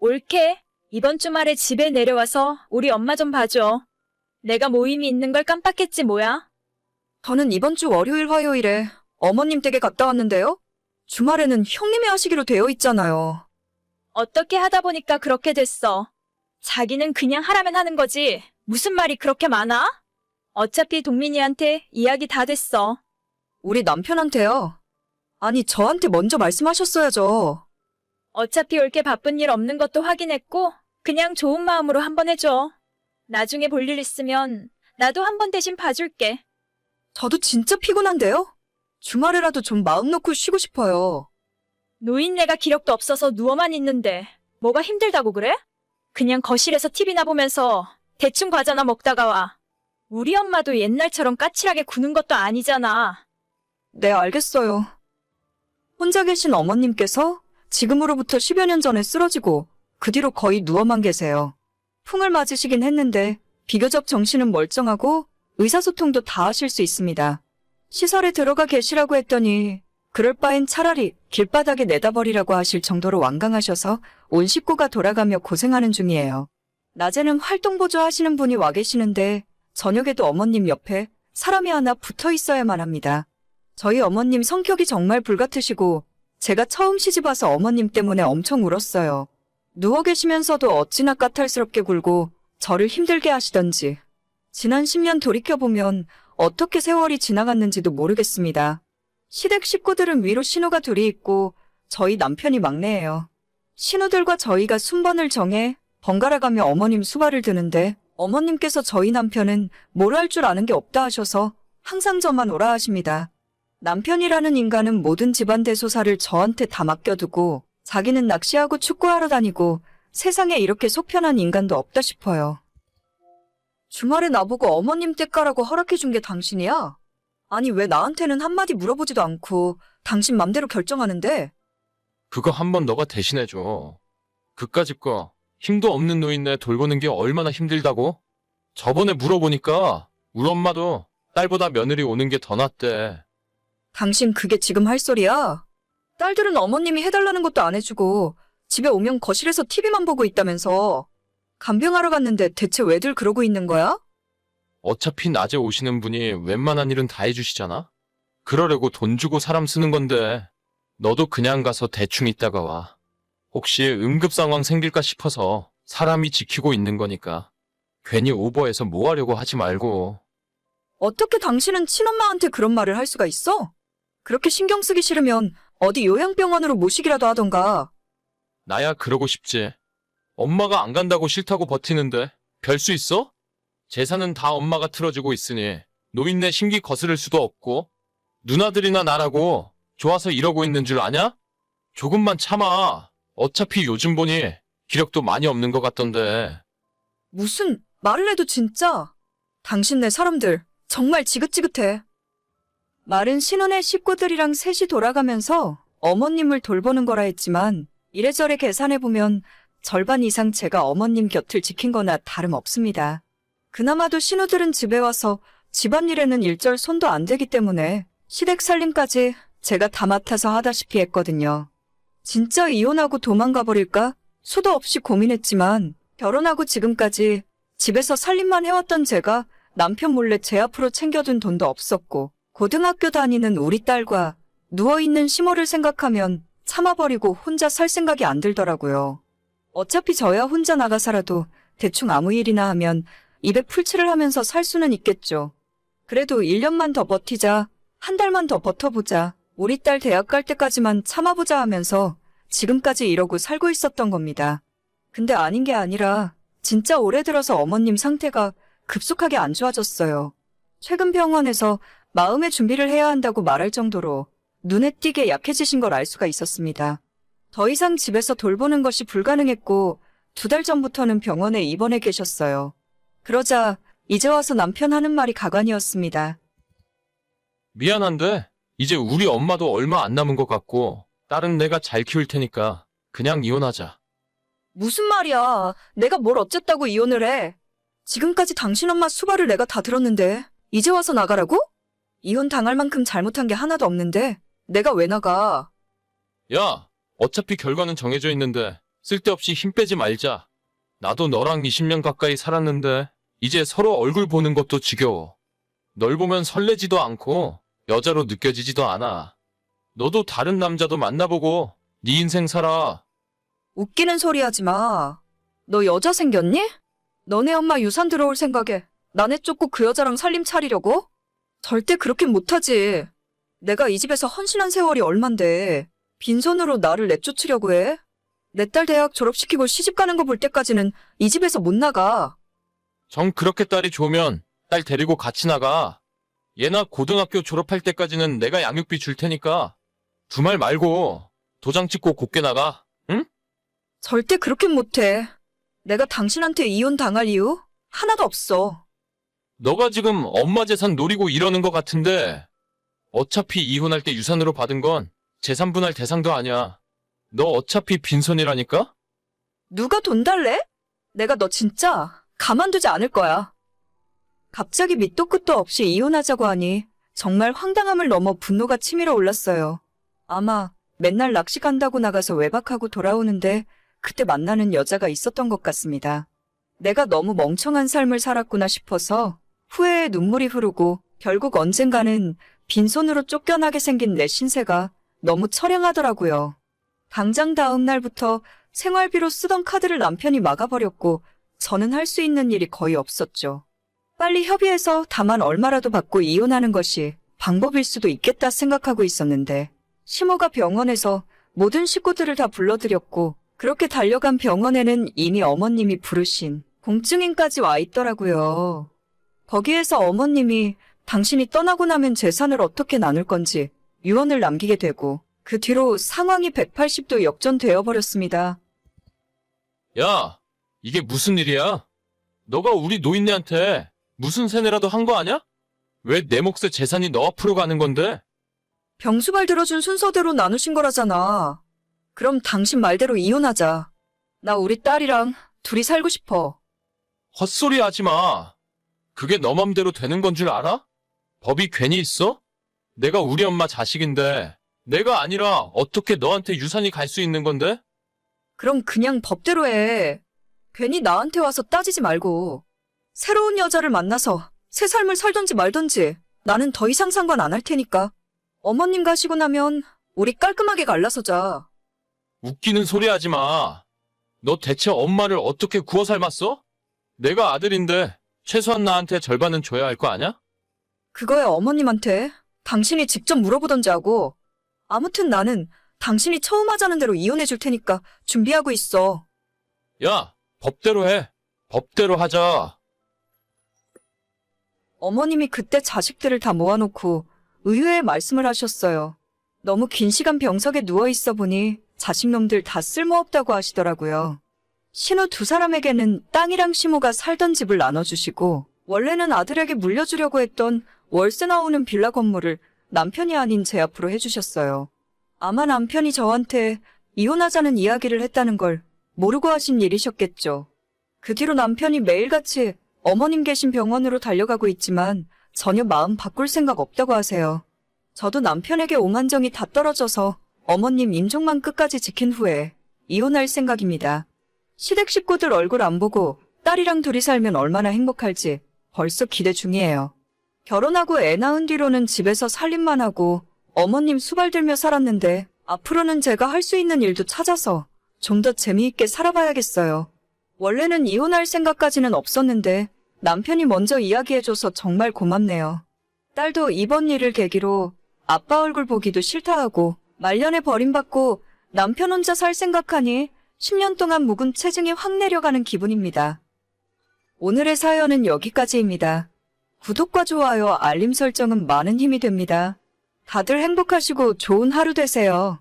옳게. 이번 주말에 집에 내려와서 우리 엄마 좀 봐줘. 내가 모임이 있는 걸 깜빡했지 뭐야? 저는 이번 주 월요일 화요일에 어머님 댁에 갔다 왔는데요. 주말에는 형님이 하시기로 되어 있잖아요. 어떻게 하다 보니까 그렇게 됐어. 자기는 그냥 하라면 하는 거지. 무슨 말이 그렇게 많아? 어차피 동민이한테 이야기 다 됐어. 우리 남편한테요. 아니, 저한테 먼저 말씀하셨어야죠. 어차피 올게 바쁜 일 없는 것도 확인했고, 그냥 좋은 마음으로 한번 해줘. 나중에 볼 일 있으면 나도 한번 대신 봐줄게. 저도 진짜 피곤한데요? 주말에라도 좀 마음 놓고 쉬고 싶어요. 노인네가 기력도 없어서 누워만 있는데 뭐가 힘들다고 그래? 그냥 거실에서 TV나 보면서 대충 과자나 먹다가 와. 우리 엄마도 옛날처럼 까칠하게 구는 것도 아니잖아. 네, 알겠어요. 혼자 계신 어머님께서 지금으로부터 10여 년 전에 쓰러지고 그 뒤로 거의 누워만 계세요. 풍을 맞으시긴 했는데 비교적 정신은 멀쩡하고 의사소통도 다 하실 수 있습니다. 시설에 들어가 계시라고 했더니 그럴 바엔 차라리 길바닥에 내다버리라고 하실 정도로 완강하셔서 온 식구가 돌아가며 고생하는 중이에요. 낮에는 활동보조 하시는 분이 와 계시는데 저녁에도 어머님 옆에 사람이 하나 붙어 있어야만 합니다. 저희 어머님 성격이 정말 불같으시고 제가 처음 시집 와서 어머님 때문에 엄청 울었어요. 누워 계시면서도 어찌나 까탈스럽게 굴고 저를 힘들게 하시던지. 지난 10년 돌이켜보면 어떻게 세월이 지나갔는지도 모르겠습니다. 시댁 식구들은 위로 신우가 둘이 있고 저희 남편이 막내예요. 신우들과 저희가 순번을 정해 번갈아 가며 어머님 수발을 드는데 어머님께서 저희 남편은 뭘 할 줄 아는 게 없다 하셔서 항상 저만 오라 하십니다. 남편이라는 인간은 모든 집안 대소사를 저한테 다 맡겨두고 자기는 낚시하고 축구하러 다니고 세상에 이렇게 속편한 인간도 없다 싶어요. 주말에 나보고 어머님 댁 가라고 허락해준 게 당신이야? 아니 왜 나한테는 한마디 물어보지도 않고 당신 맘대로 결정하는데? 그거 한 번 너가 대신해줘. 그까짓 거 힘도 없는 노인네 돌보는 게 얼마나 힘들다고? 저번에 물어보니까 우리 엄마도 딸보다 며느리 오는 게 더 낫대. 당신 그게 지금 할 소리야? 딸들은 어머님이 해달라는 것도 안 해주고 집에 오면 거실에서 TV만 보고 있다면서 간병하러 갔는데 대체 왜들 그러고 있는 거야? 어차피 낮에 오시는 분이 웬만한 일은 다 해주시잖아? 그러려고 돈 주고 사람 쓰는 건데 너도 그냥 가서 대충 있다가 와. 혹시 응급 상황 생길까 싶어서 사람이 지키고 있는 거니까 괜히 오버해서 뭐 하려고 하지 말고 어떻게 당신은 친엄마한테 그런 말을 할 수가 있어? 그렇게 신경 쓰기 싫으면 어디 요양병원으로 모시기라도 하던가. 나야 그러고 싶지. 엄마가 안 간다고 싫다고 버티는데 별 수 있어? 재산은 다 엄마가 틀어주고 있으니 노인네 심기 거스를 수도 없고 누나들이나 나라고 좋아서 이러고 있는 줄 아냐? 조금만 참아. 어차피 요즘 보니 기력도 많이 없는 것 같던데. 무슨 말을 해도 진짜. 당신네 사람들 정말 지긋지긋해. 말은 신혼의 식구들이랑 셋이 돌아가면서 어머님을 돌보는 거라 했지만 이래저래 계산해보면 절반 이상 제가 어머님 곁을 지킨 거나 다름없습니다. 그나마도 신우들은 집에 와서 집안일에는 일절 손도 안 대기 때문에 시댁 살림까지 제가 다 맡아서 하다시피 했거든요. 진짜 이혼하고 도망가 버릴까? 수도 없이 고민했지만 결혼하고 지금까지 집에서 살림만 해왔던 제가 남편 몰래 제 앞으로 챙겨둔 돈도 없었고 고등학교 다니는 우리 딸과 누워있는 시모를 생각하면 참아버리고 혼자 살 생각이 안 들더라고요. 어차피 저야 혼자 나가 살아도 대충 아무 일이나 하면 입에 풀칠을 하면서 살 수는 있겠죠. 그래도 1년만 더 버티자, 한 달만 더 버텨보자, 우리 딸 대학 갈 때까지만 참아보자 하면서 지금까지 이러고 살고 있었던 겁니다. 근데 아닌 게 아니라 진짜 올해 들어서 어머님 상태가 급속하게 안 좋아졌어요. 최근 병원에서 마음의 준비를 해야 한다고 말할 정도로 눈에 띄게 약해지신 걸 알 수가 있었습니다. 더 이상 집에서 돌보는 것이 불가능했고 두 달 전부터는 병원에 입원해 계셨어요. 그러자 이제 와서 남편 하는 말이 가관이었습니다. 미안한데 이제 우리 엄마도 얼마 안 남은 것 같고 딸은 내가 잘 키울 테니까 그냥 이혼하자. 무슨 말이야. 내가 뭘 어쨌다고 이혼을 해. 지금까지 당신 엄마 수발을 내가 다 들었는데 이제 와서 나가라고? 이혼 당할 만큼 잘못한 게 하나도 없는데 내가 왜 나가? 야, 어차피 결과는 정해져 있는데 쓸데없이 힘 빼지 말자. 나도 너랑 20년 가까이 살았는데 이제 서로 얼굴 보는 것도 지겨워. 널 보면 설레지도 않고 여자로 느껴지지도 않아. 너도 다른 남자도 만나보고 네 인생 살아. 웃기는 소리 하지 마. 너 여자 생겼니? 너네 엄마 유산 들어올 생각에 나네 쫓고 그 여자랑 살림 차리려고? 절대 그렇게 못하지. 내가 이 집에서 헌신한 세월이 얼만데 빈손으로 나를 내쫓으려고 해? 내 딸 대학 졸업시키고 시집 가는 거 볼 때까지는 이 집에서 못 나가. 정 그렇게 딸이 좋으면 딸 데리고 같이 나가. 얘나 고등학교 졸업할 때까지는 내가 양육비 줄 테니까 두말 말고 도장 찍고 곱게 나가. 응? 절대 그렇게 못해. 내가 당신한테 이혼 당할 이유 하나도 없어. 너가 지금 엄마 재산 노리고 이러는 것 같은데 어차피 이혼할 때 유산으로 받은 건 재산 분할 대상도 아니야. 너 어차피 빈손이라니까? 누가 돈 달래? 내가 너 진짜 가만두지 않을 거야. 갑자기 밑도 끝도 없이 이혼하자고 하니 정말 황당함을 넘어 분노가 치밀어 올랐어요. 아마 맨날 낚시 간다고 나가서 외박하고 돌아오는데 그때 만나는 여자가 있었던 것 같습니다. 내가 너무 멍청한 삶을 살았구나 싶어서 후회의 눈물이 흐르고 결국 언젠가는 빈손으로 쫓겨나게 생긴 내 신세가 너무 처량하더라고요. 당장 다음 날부터 생활비로 쓰던 카드를 남편이 막아버렸고 저는 할 수 있는 일이 거의 없었죠. 빨리 협의해서 다만 얼마라도 받고 이혼하는 것이 방법일 수도 있겠다 생각하고 있었는데 시모가 병원에서 모든 식구들을 다 불러들였고 그렇게 달려간 병원에는 이미 어머님이 부르신 공증인까지 와 있더라고요. 거기에서 어머님이 당신이 떠나고 나면 재산을 어떻게 나눌 건지 유언을 남기게 되고 그 뒤로 상황이 180도 역전되어 버렸습니다. 야, 이게 무슨 일이야? 너가 우리 노인네한테 무슨 세뇌라도 한 거 아냐? 왜 내 몫의 재산이 너 앞으로 가는 건데? 병수발 들어준 순서대로 나누신 거라잖아. 그럼 당신 말대로 이혼하자. 나 우리 딸이랑 둘이 살고 싶어. 헛소리 하지 마. 그게 너 맘대로 되는 건 줄 알아? 법이 괜히 있어? 내가 우리 엄마 자식인데 내가 아니라 어떻게 너한테 유산이 갈 수 있는 건데? 그럼 그냥 법대로 해. 괜히 나한테 와서 따지지 말고. 새로운 여자를 만나서 새 삶을 살던지 말던지 나는 더 이상 상관 안 할 테니까. 어머님 가시고 나면 우리 깔끔하게 갈라서자. 웃기는 소리 하지 마. 너 대체 엄마를 어떻게 구워 삶았어? 내가 아들인데 최소한 나한테 절반은 줘야 할 거 아냐? 그거야 어머님한테 당신이 직접 물어보던지 하고. 아무튼 나는 당신이 처음 하자는 대로 이혼해 줄 테니까 준비하고 있어. 야, 법대로 해. 법대로 하자. 어머님이 그때 자식들을 다 모아놓고 의외의 말씀을 하셨어요. 너무 긴 시간 병석에 누워 있어 보니 자식놈들 다 쓸모없다고 하시더라고요. 신우 두 사람에게는 땅이랑 시모가 살던 집을 나눠주시고 원래는 아들에게 물려주려고 했던 월세 나오는 빌라 건물을 남편이 아닌 제 앞으로 해주셨어요. 아마 남편이 저한테 이혼하자는 이야기를 했다는 걸 모르고 하신 일이셨겠죠. 그 뒤로 남편이 매일같이 어머님 계신 병원으로 달려가고 있지만 전혀 마음 바꿀 생각 없다고 하세요. 저도 남편에게 오만정이 다 떨어져서 어머님 임종만 끝까지 지킨 후에 이혼할 생각입니다. 시댁 식구들 얼굴 안 보고 딸이랑 둘이 살면 얼마나 행복할지 벌써 기대 중이에요. 결혼하고 애 낳은 뒤로는 집에서 살림만 하고 어머님 수발 들며 살았는데 앞으로는 제가 할 수 있는 일도 찾아서 좀 더 재미있게 살아봐야겠어요. 원래는 이혼할 생각까지는 없었는데 남편이 먼저 이야기해줘서 정말 고맙네요. 딸도 이번 일을 계기로 아빠 얼굴 보기도 싫다 하고 말년에 버림받고 남편 혼자 살 생각하니 10년 동안 묵은 체증이 확 내려가는 기분입니다. 오늘의 사연은 여기까지입니다. 구독과 좋아요, 알림 설정은 많은 힘이 됩니다. 다들 행복하시고 좋은 하루 되세요.